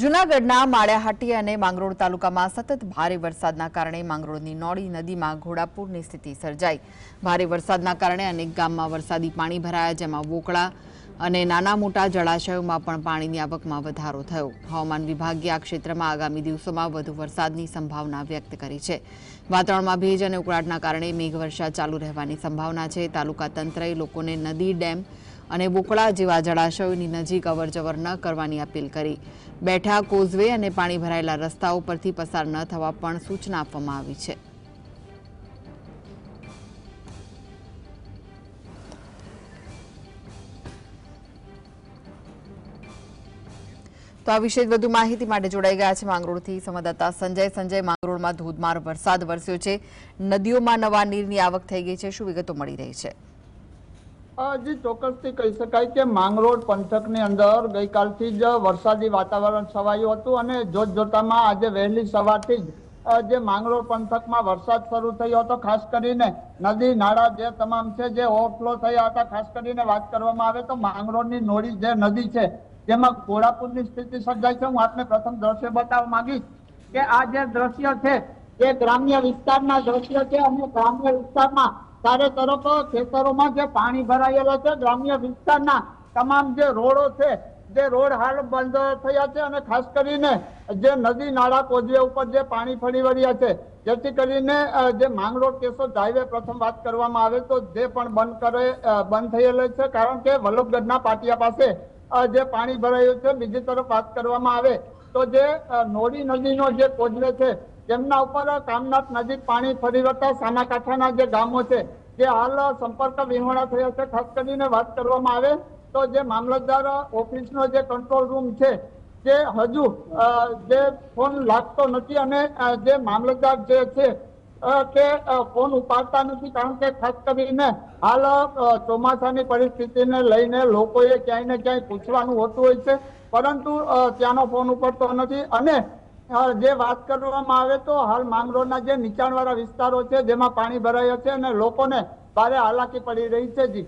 જૂનાગઢના માળિયાહાટી અને માંગરોળ તાલુકામાં સતત ભારે વરસાદના કારણે માંગરોળની નોળી નદીમાં ઘોડાપૂરની સ્થિતિ સર્જાઈ. ભારે વરસાદના કારણે અનેક ગામમાં વરસાદી પાણી ભરાયા, જેમાં વોકળા અને નાના મોટા જળાશયોમાં પણ પાણીની આવકમાં વધારો થયો. હવામાન વિભાગે આ ક્ષેત્રમાં આગામી દિવસોમાં વધુ વરસાદની સંભાવના વ્યક્ત કરી છે. વાતાવરણમાં ભેજ અને ઉકળાટના કારણે મેઘવર્ષા ચાલુ રહેવાની સંભાવના છે. તાલુકા તંત્રએ લોકોને નદી ડેમ અને બોકળા જેવા જળાશયોની નજીક અવરજવર ન કરવાની અપીલ કરી. બેઠા કોઝવે અને પાણી ભરાયેલા રસ્તાઓ પરથી પસાર ન થવા પણ સૂચના આપવામાં આવી છે. તો આ વિશે વધુ માહિતી માટે જોડાઈ ગયા છે માંગરોળથી સંવાદદાતા સંજય. સંજય, માંગરોળમાં ધોધમાર વરસાદ વરસ્યો છે. નદીઓમાં નવા નીરની આવક થઈ ગઈ છે. શું વિગતો મળી રહી છે? અ, જી ચોક્કસથી કહી શકાય કે માંગરોળ પંથકની અંદર ગઈકાલથી જ વરસાદી વાતાવરણ છવાયું હતું અને જોત જોતામાં આજે વહેલી સવારથી જ જે માંગરોળ પંથકમાં વરસાદ શરૂ થયો હતો ખાસ કરીને નદી નાળા જે તમામ છે જે ઓવરફ્લો થયા હતા ખાસ કરીને વાત કરવામાં આવે તો માંગરોળની નોળી જે નદી છે જેમાં ઘોડાપુરની સ્થિતિ સર્જાય છે. હું આપને પ્રથમ દ્રશ્ય બતાવવા માંગીશ કે આ જે દ્રશ્ય છે એ ગ્રામ્ય વિસ્તારના દ્રશ્ય છે અને ગ્રામ્ય વિસ્તારમાં ચારે તરફ ખેતરોમાં જે પાણી ભરાયેલો છે, ગ્રામ્ય વિસ્તારના તમામ જે રોડો છે, જે રોડ હાલ બંધ થયા છે અને ખાસ કરીને જે નદી નાળા કોજવે ઉપર જે પાણી ફરી વળ્યા છે, જેથી કરીને જે માંગરોળ કેશોદ હાઈવે પ્રથમ વાત કરવામાં આવે તો જે પણ બંધ કરે બંધ થયેલો છે, કારણ કે વલ્લભગઢના પાટિયા પાસે જે પાણી ભરાયું છે, બીજી તરફ વાત કરવામાં આવે તો જે નોડી નદીનો જે કોજવે છે, તેમના ઉપર કામનાથ નજીક પાણી ફરી વળતા સાનાકાંઠાના જે ગામો છે, જે હાલ સંપર્ક વિહોણા થયા છે, ખાસ કરીને વાત કરવામાં આવે તો જે મામલતદાર ઓફિસનો જે કંટ્રોલ રૂમ છે, જે હજુ જે ફોન લાગતો નથી અને જે મામલતદાર જે છે અ, ફોન ઉપાડતા નથી કારણ કે ખાસ કરીને હાલ ચોમાસાની પરિસ્થિતિને લઈને લોકોએ ક્યાંય ને ક્યાંય પૂછવાનું હોતું હોય છે. પરંતુ ત્યાંનો ફોન ઉપાડતો નથી. અને જે વાત કરવામાં આવે તો હાલ માંગરોળના જે નીચાણવાળા વિસ્તારો છે જેમાં પાણી ભરાયા છે અને લોકોને ભારે હાલાકી પડી રહી છે જી.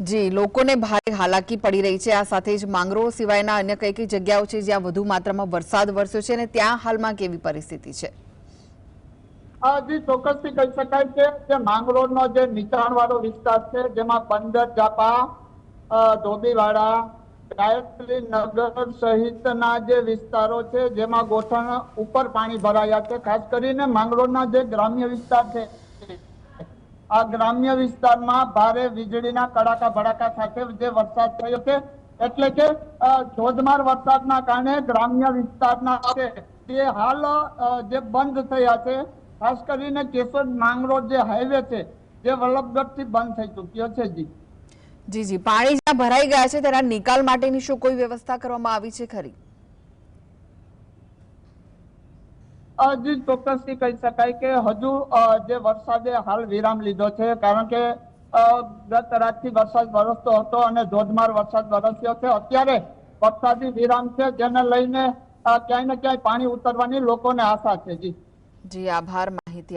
જી લોકોને ભારે હાલાકી પડી રહી છે. આ સાથે જ માંગરોળ સિવાયના અન્ય કઈ કઈ જગ્યાઓ છે જ્યાં વધુ માત્રામાં વરસાદ વરસ્યો છે અને ત્યાં હાલમાં કેવી પરિસ્થિતિ છે? અ, ચોક્કસથી કહી શકાય કે જે માંગરોળનો જે નીચાણવાળો વિસ્તાર છે જેમાં પંદર જાપા ધોબીવાડા ગાયત્રી નગર સહિતના જે વિસ્તારો છે જેમાં ગોઠણ ઉપર પાણી ભરાયા છે. ખાસ કરીને માંગરોળના જે ગ્રામ્ય વિસ્તાર છે આ ગ્રામ્ય વિસ્તારમાં ભારે વીજળીના કડાકા ભડાકા સાથે જે વરસાદ થયો છે એટલે કે ધોધમાર વરસાદના કારણે ગ્રામ્ય વિસ્તારના તે હાલ જે બંધ થયા છે ખાસ કરીને કેશોદ માંગરોળ જે હાઈવે છે જે વલ્લભગઢથી બંધ થઈ ચૂક્યો છે જી. જી જી. પાણી જ્યાં ભરાઈ ગયા છે તેના નિકાલ માટેની શું કોઈ વ્યવસ્થા કરવામાં આવી છે ખરી? અ, જી ચોક્કસથી કહી શકાય કે હજુ જે વરસાદે હાલ વિરામ લીધો છે કારણ કે ગત રાતથી વરસાદ વરસતો હતો અને ધોધમાર વરસાદ વરસ્યો છે. અત્યારે વરસાદી વિરામ છે જેને લઈને ક્યાંય ને ક્યાંય પાણી ઉતરવાની લોકોને આશા છે જી. જી આભાર માહિતી